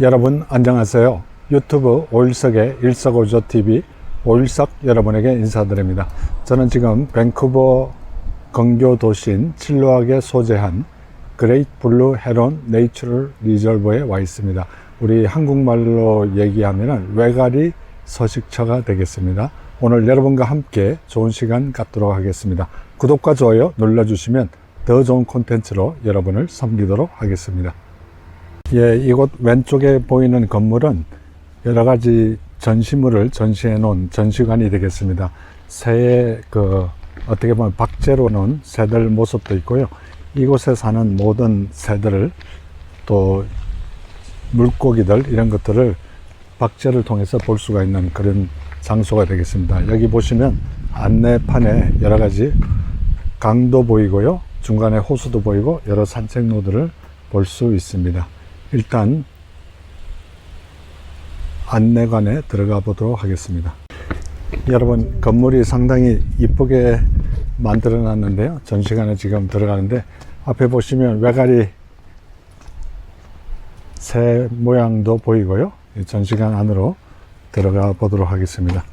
여러분 안녕하세요. 유튜브 오일석의 일석오조 TV 오일석 여러분에게 인사드립니다. 저는 지금 밴쿠버 근교 도시인 칠로악에 소재한 그레이트 블루 헤론 네이처럴 리저브에 와 있습니다. 우리 한국말로 얘기하면 외가리 서식처가 되겠습니다. 오늘 여러분과 함께 좋은 시간 갖도록 하겠습니다. 구독과 좋아요 눌러주시면 더 좋은 콘텐츠로 여러분을 섬기도록 하겠습니다. 예, 이곳 왼쪽에 보이는 건물은 여러 가지 전시물을 전시해 놓은 전시관이 되겠습니다. 새의 그 어떻게 보면 박제로 놓은 새들 모습도 있고요. 이곳에 사는 모든 새들을 또 물고기들 이런 것들을 박제를 통해서 볼 수가 있는 그런 장소가 되겠습니다. 여기 보시면 안내판에 여러 가지 강도 보이고요. 중간에 호수도 보이고 여러 산책로들을 볼 수 있습니다. 일단 안내관에 들어가 보도록 하겠습니다. 여러분 건물이 상당히 이쁘게 만들어 놨는데요. 전시관에 지금 들어가는데 앞에 보시면 외가리 새 모양도 보이고요. 이 전시관 안으로 들어가 보도록 하겠습니다.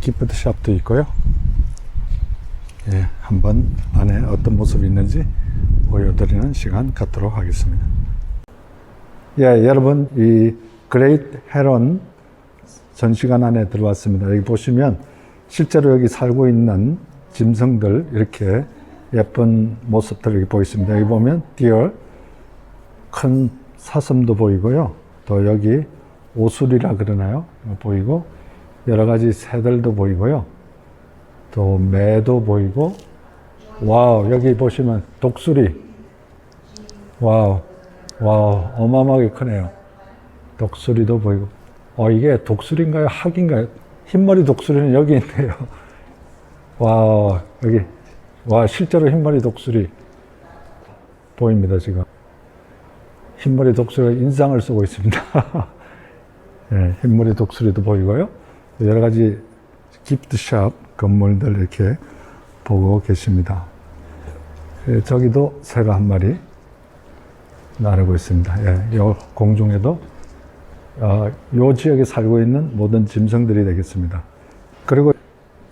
기프트 샵도 있고요. 예, 한번 안에 어떤 모습이 있는지 보여드리는 시간 갖도록 하겠습니다. 예, 여러분, 이 그레이트 헤론 전시관 안에 들어왔습니다. 여기 보시면 실제로 여기 살고 있는 짐승들 이렇게 예쁜 모습들 이렇게 보이십니다. 여기 보면 디얼 큰 사슴도 보이고요. 또 여기 오술이라 그러나요? 보이고 여러 가지 새들도 보이고요. 또 매도 보이고 와우 여기 보시면 독수리 와우 와우 어마어마하게 크네요. 독수리도 보이고 어 이게 독수리인가요? 학인가요? 흰머리 독수리는 여기 있네요. 와 여기 와 실제로 흰머리 독수리 보입니다 지금. 흰머리 독수리가 인상을 쓰고 있습니다. 예, 흰머리 독수리도 보이고요. 여러 가지 기프트샵 건물들 이렇게 보고 계십니다. 예, 저기도 새가 한 마리 나르고 있습니다. 예, 요 공중에도 어, 요 지역에 살고 있는 모든 짐승들이 되겠습니다. 그리고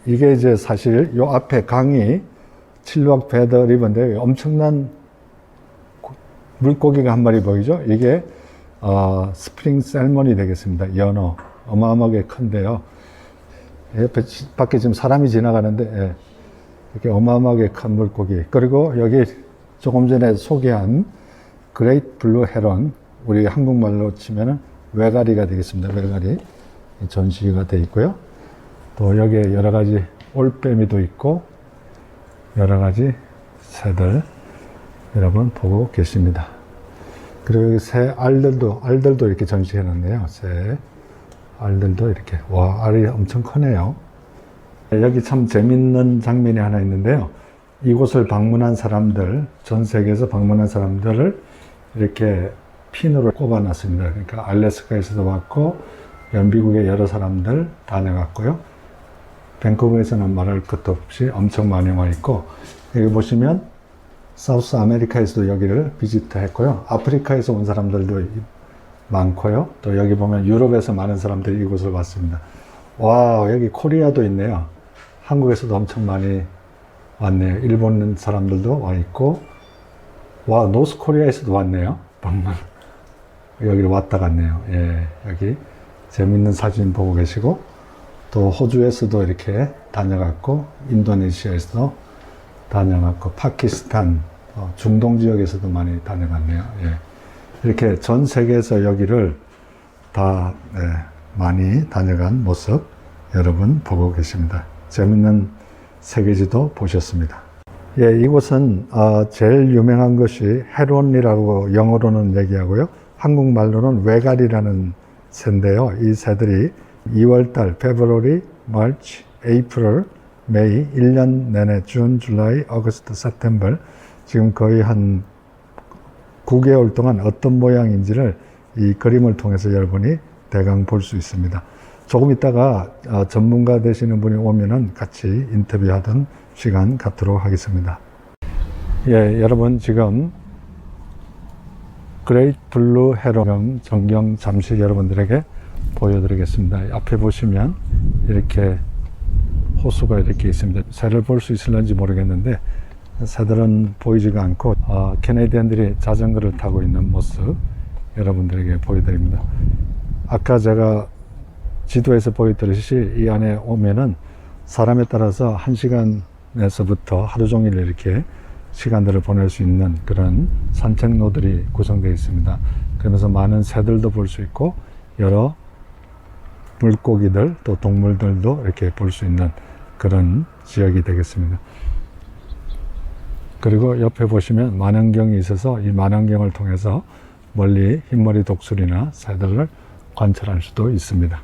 이게 이제 사실 요 앞에 강이 칠루악 베더 리버인데 엄청난 고- 물고기가 한 마리 보이죠? 이게 어, 스프링 셀몬이 되겠습니다. 연어 어마어마하게 큰데요. 옆에 지- 밖에 지금 사람이 지나가는데 예, 이렇게 어마어마하게 큰 물고기 그리고 여기 조금 전에 소개한 그레이트 블루 헤론 우리 한국말로 치면은 외가리가 되겠습니다. 외가리 전시가 되어 있고요. 또 여기에 여러 가지 올빼미도 있고 여러 가지 새들 여러분 보고 계십니다. 그리고 새 알들도 알들도 이렇게 전시해 놨네요. 새 알들도 이렇게 와 알이 엄청 크네요. 여기 참 재밌는 장면이 하나 있는데요. 이곳을 방문한 사람들, 전 세계에서 방문한 사람들을 이렇게 핀으로 꼽아놨습니다. 그러니까 알래스카에서도 왔고, 연비국의 여러 사람들 다녀갔고요. 밴쿠버에서는 말할 것도 없이 엄청 많이 와 있고, 여기 보시면 사우스 아메리카에서도 여기를 비지트 했고요. 아프리카에서 온 사람들도 많고요. 또 여기 보면 유럽에서 많은 사람들이 이곳을 왔습니다. 와, 여기 코리아도 있네요. 한국에서도 엄청 많이 왔네요. 일본 사람들도 와 있고, 와, 노스 코리아에서도 왔네요. 방문. 여기로 왔다 갔네요. 예, 여기 재밌는 사진 보고 계시고, 또 호주에서도 이렇게 다녀갔고, 인도네시아에서도 다녀갔고, 파키스탄, 어, 중동 지역에서도 많이 다녀갔네요. 예. 이렇게 전 세계에서 여기를 다 예, 많이 다녀간 모습 여러분 보고 계십니다. 재밌는 세계지도 보셨습니다. 예, 이곳은 어, 제일 유명한 것이 헤론이라고 영어로는 얘기하고요. 한국말로는 외갈이라는 새인데요. 이 새들이 2월달, February, March, April, May, 1년 내내 준, 줄라이, 어거스트, 세템벌 지금 거의 한 9개월 동안 어떤 모양인지를 이 그림을 통해서 여러분이 대강 볼 수 있습니다. 조금 있다가 어, 전문가 되시는 분이 오면은 같이 인터뷰하던 시간 갖도록 하겠습니다. 예, 여러분 지금 그레이트 블루 헤론 전경 잠시 여러분들에게 보여드리겠습니다. 앞에 보시면 이렇게 호수가 이렇게 있습니다. 새를 볼 수 있을런지 모르겠는데 새들은 보이지가 않고 어, 캐네디언들이 자전거를 타고 있는 모습 여러분들에게 보여드립니다. 아까 제가 지도에서 보여드렸듯이 이 안에 오면은 사람에 따라서 한 시간 에서부터 하루 종일 이렇게 시간들을 보낼 수 있는 그런 산책로들이 구성되어 있습니다. 그러면서 많은 새들도 볼 수 있고 여러 물고기들 또 동물들도 이렇게 볼 수 있는 그런 지역이 되겠습니다. 그리고 옆에 보시면 만원경이 있어서 이 만원경을 통해서 멀리 흰머리 독수리나 새들을 관찰할 수도 있습니다.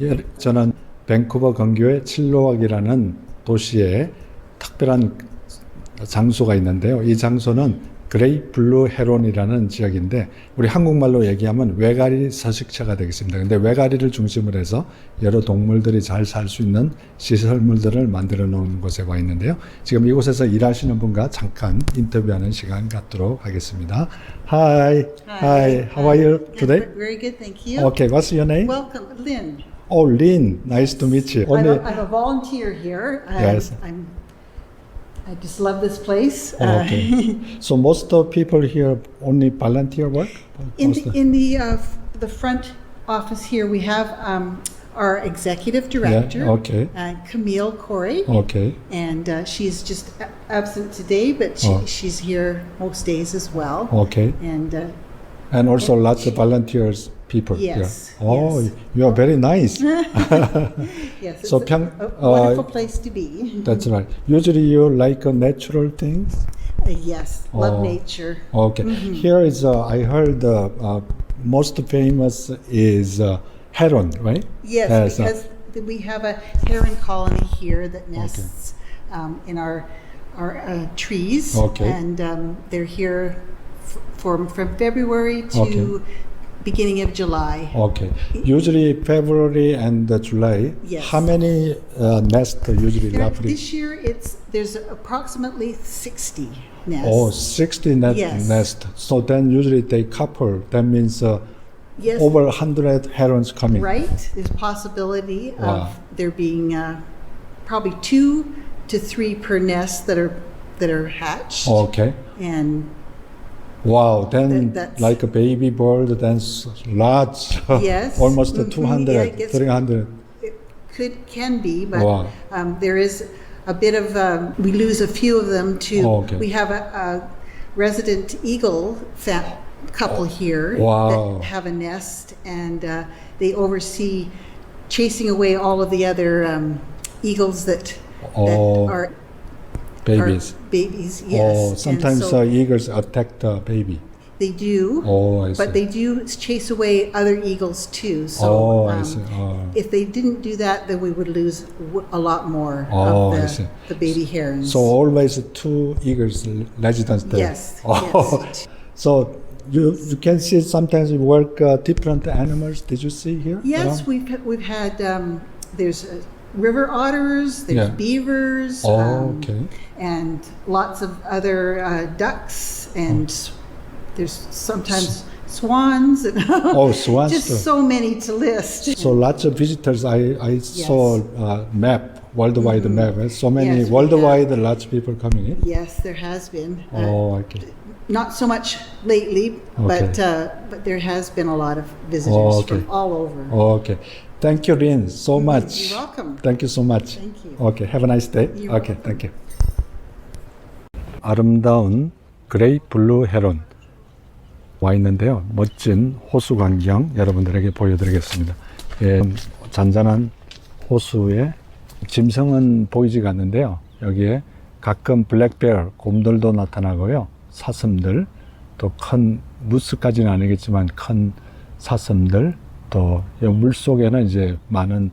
예, 저는 밴쿠버 근교의 칠로왁이라는 도시에 특별한 장소가 있는데요. 이 장소는 그레이 블루 헤론이라는 지역인데 우리 한국말로 얘기하면 외가리 서식처가 되겠습니다. 근데 외가리를 중심으로 해서 여러 동물들이 잘 살 수 있는 시설물들을 만들어 놓은 곳에 와 있는데요. 지금 이곳에서 일하시는 분과 잠깐 인터뷰하는 시간 갖도록 하겠습니다. Hi, hi, how are you today? Very good, thank you. Okay, what's your name? Welcome, Lynn. Oh, Lin, nice to meet you. I'm, a, I'm a volunteer here. Um, Yes. I'm, I just love this place. Oh, Uh, okay. so most of people here only volunteer work? in Most the, in the, uh, the front office here, we have um, our executive director, okay. uh, Camille Corey. Okay. And uh, she's just absent today, but she, Oh. she's here most days as well. Okay. And uh, And also lots of volunteers people Yes, here. Oh, yes. you are very nice. yes, So a, Pyong- a uh, wonderful place to be. That's right. Usually you like uh, natural things. Uh, yes, love Oh. nature. Okay. Here is uh, I heard uh, uh, most famous is uh, heron, right? Yes, uh, because th- we have a heron colony here that nests um, in our our uh, trees, Okay. and um, they're here from from February to Okay. Beginning of July. Okay. Usually February and uh, July. Yes. How many uh, nests usually There- roughly? this year, it's there's approximately sixty nests. Oh, 60 net Yes. nest. So then usually they couple. That means uh, yes, over 100 herons coming. right. There's possibility Wow. of there being uh, probably two to three per nest that are that are hatched, Okay. and Wow. Then That- like a baby bird, then lots. Yes. Almost Mhm. 200, Yeah, it gets- 300. It could, can be, but Wow. um, there is a bit of, um, we lose a few of them to, Oh, okay. we have a, a resident eagle fa- couple here Oh, Wow. that have a nest and uh, they oversee chasing away all of the other um, eagles that, Oh, that are, Babies. are babies. Yes. Oh, And sometimes so uh, eagles attack the baby. they do, Oh, I see. but they do chase away other eagles too. So oh, I um, see. Oh. If they didn't do that, then we would lose w- a lot more Oh, I of see. the, the baby herons. So always two eagles residents there. yes, Oh. yes. So you you can see sometimes you work uh, different animals. Did you see here? Yes, around? we've we've had um, there's uh, river otters, there's Yeah. beavers, Oh, um, okay. and lots of other uh, ducks, and s- there's sometimes swans, and Oh, swans. just so many to list. So lots of visitors. I, I saw uh, map, worldwide map. eh? So many. Yes, worldwide, lots of people coming in. yes, there has been. Uh, Oh, okay. Not so much lately, but uh, but there has been a lot of visitors Oh, okay. from all over. Okay. Thank you, Rin, so much. You're welcome. Thank you so much. Thank you. Okay. Have a nice day. You're okay. Thank you. 아름다운 그레이 블루 헤론 와 있는데요. 멋진 호수 광경 여러분들에게 보여드리겠습니다. 예, 잔잔한 호수에 짐승은 보이지가 않는데요. 여기에 가끔 블랙베어, 곰들도 나타나고요. 사슴들, 또 큰 무스까지는 아니겠지만 큰 사슴들, 또 물 속에는 이제 많은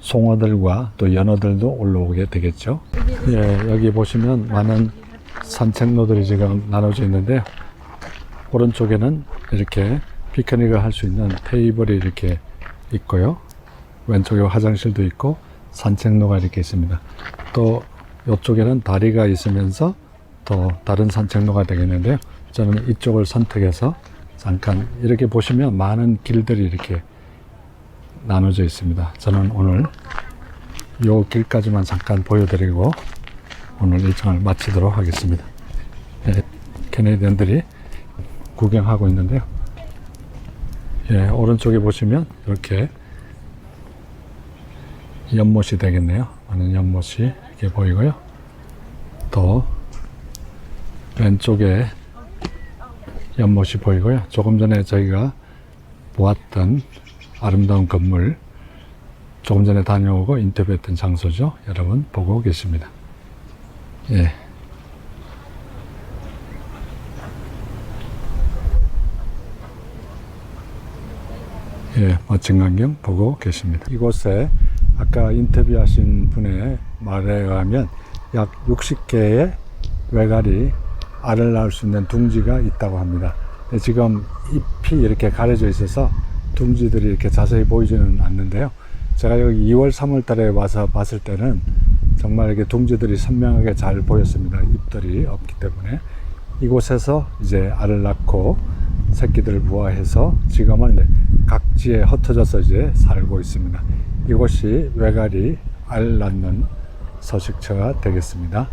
송어들과 또 연어들도 올라오게 되겠죠. 예, 여기 보시면 많은 산책로들이 지금 나눠져 있는데요. 오른쪽에는 이렇게 피크닉을 할 수 있는 테이블이 이렇게 있고요. 왼쪽에 화장실도 있고 산책로가 이렇게 있습니다. 또 이쪽에는 다리가 있으면서 또 다른 산책로가 되겠는데요. 저는 이쪽을 선택해서 잠깐 이렇게 보시면 많은 길들이 이렇게 나눠져 있습니다. 저는 오늘 요 길까지만 잠깐 보여드리고 오늘 일정을 마치도록 하겠습니다. 예, 캐네디언들이 구경하고 있는데요. 예, 오른쪽에 보시면 이렇게 연못이 되겠네요. 많은 연못이 이렇게 보이고요. 또 왼쪽에 연못이 보이고요. 조금 전에 저희가 보았던 아름다운 건물, 조금 전에 다녀오고 인터뷰했던 장소죠. 여러분 보고 계십니다. 예. 예, 멋진 광경 보고 계십니다. 이곳에 아까 인터뷰하신 분의 말에 의하면 약 60개의 외갈이 알을 낳을 수 있는 둥지가 있다고 합니다. 지금 잎이 이렇게 가려져 있어서 둥지들이 이렇게 자세히 보이지는 않는데요. 제가 여기 2월, 3월 달에 와서 봤을 때는 정말 이렇게 둥지들이 선명하게 잘 보였습니다. 잎들이 없기 때문에. 이곳에서 이제 알을 낳고 새끼들을 부화해서 지금은 이제 각지에 흩어져서 이제 살고 있습니다. 이곳이 외가리 알 낳는 서식처가 되겠습니다.